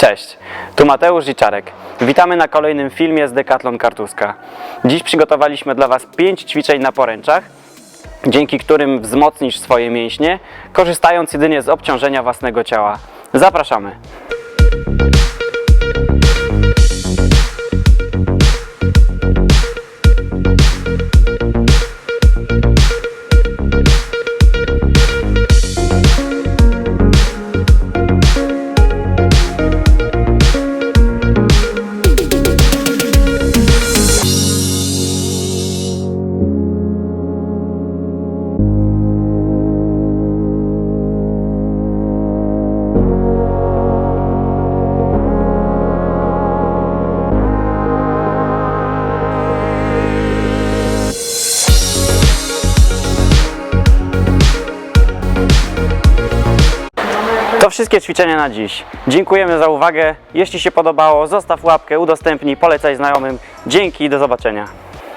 Cześć, tu Mateusz Dziczarek. Witamy na kolejnym filmie z Decathlon Kartuska. Dziś przygotowaliśmy dla Was 5 ćwiczeń na poręczach, dzięki którym wzmocnisz swoje mięśnie, korzystając jedynie z obciążenia własnego ciała. Zapraszamy! To wszystkie ćwiczenia na dziś. Dziękujemy za uwagę. Jeśli się podobało, zostaw łapkę, udostępnij, polecaj znajomym. Dzięki i do zobaczenia.